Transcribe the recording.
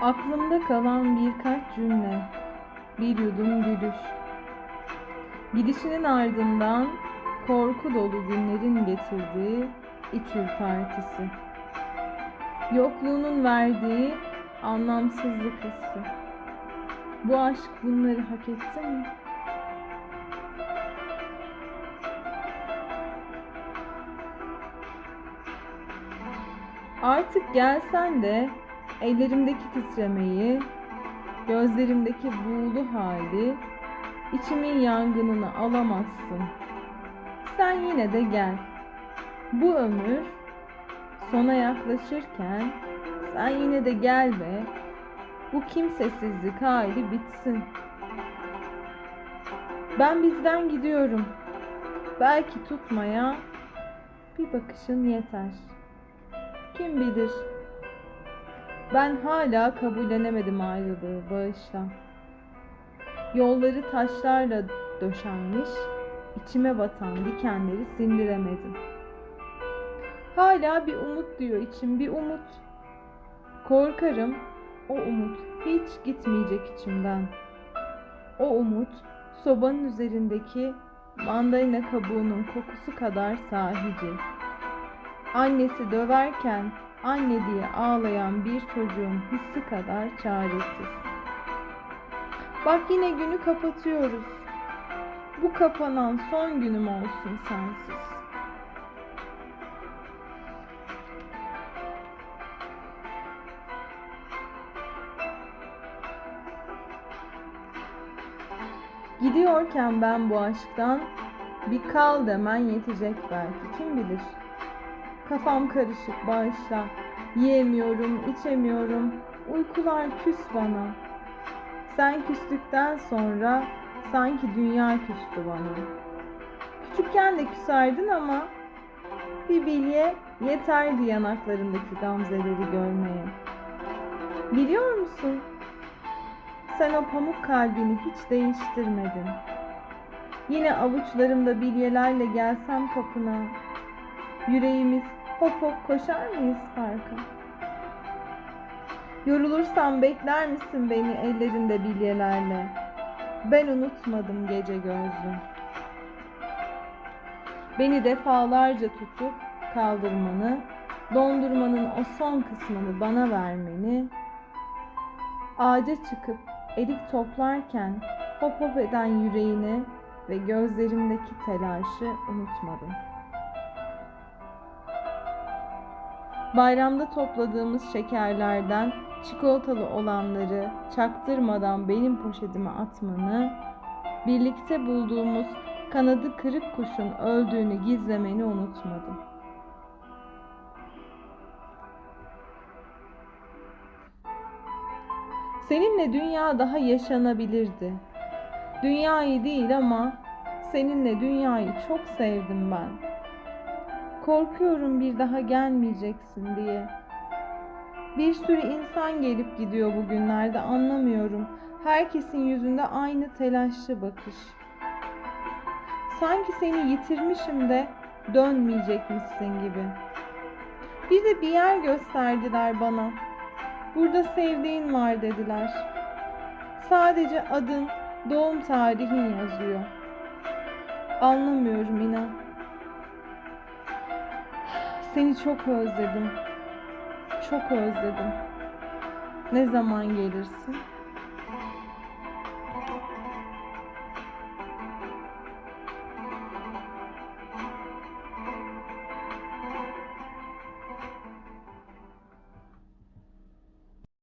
Aklımda kalan birkaç cümle, bir yudum gülüş. Gidişinin ardından korku dolu günlerin getirdiği iç ürpertisi. Yokluğunun verdiği anlamsızlık hissi. Bu aşk bunları hak etti mi? Artık gelsen de ellerimdeki titremeyi, gözlerimdeki buğulu hali, içimin yangınını alamazsın. Sen yine de gel. Bu ömür sona yaklaşırken sen yine de gel ve bu kimsesizlik hali bitsin. Ben bizden gidiyorum. Belki tutmaya bir bakışın yeter. Kim bilir? Ben hala kabullenemedim ayrılığı bağışla. Yolları taşlarla döşenmiş, içime batan dikenleri sindiremedim. Hala bir umut diyor içim, bir umut. Korkarım o umut hiç gitmeyecek içimden. O umut sobanın üzerindeki mandalina kabuğunun kokusu kadar sahici. Annesi döverken anne diye ağlayan bir çocuğun hissi kadar çaresiz. Bak yine günü kapatıyoruz. Bu kapanan son günüm olsun sensiz. Gidiyorken ben bu aşktan bir kal demen yetecek belki kim bilir. Kafam karışık bağışla. Yiyemiyorum, içemiyorum. Uykular küs bana. Sen küstükten sonra sanki dünya küstü bana. Küçükken de küserdin ama bir bilye yeterdi yanaklarındaki gamzeleri görmeye. Biliyor musun? Sen o pamuk kalbini hiç değiştirmedin. Yine avuçlarımda bilyelerle gelsem kapına, yüreğimiz hop hop koşar mıyız parka? Yorulursam bekler misin beni ellerinde bilyelerle? Ben unutmadım gece gözlüm. Beni defalarca tutup kaldırmanı, dondurmanın o son kısmını bana vermeni, ağaca çıkıp erik toplarken hop hop eden yüreğini ve gözlerimdeki telaşı unutmadım. Bayramda topladığımız şekerlerden çikolatalı olanları çaktırmadan benim poşetime atmanı, birlikte bulduğumuz kanadı kırık kuşun öldüğünü gizlemeni unutmadım. Seninle dünya daha yaşanabilirdi. Dünyayı değil ama seninle dünyayı çok sevdim ben. Korkuyorum bir daha gelmeyeceksin diye. Bir sürü insan gelip gidiyor bugünlerde anlamıyorum. Herkesin yüzünde aynı telaşlı bakış. Sanki seni yitirmişim de dönmeyecekmişsin gibi. Bir de bir yer gösterdiler bana. Burada sevdiğin var dediler. Sadece adın, doğum tarihin yazıyor. Anlamıyorum inan. Seni çok özledim. Çok özledim. Ne zaman gelirsin?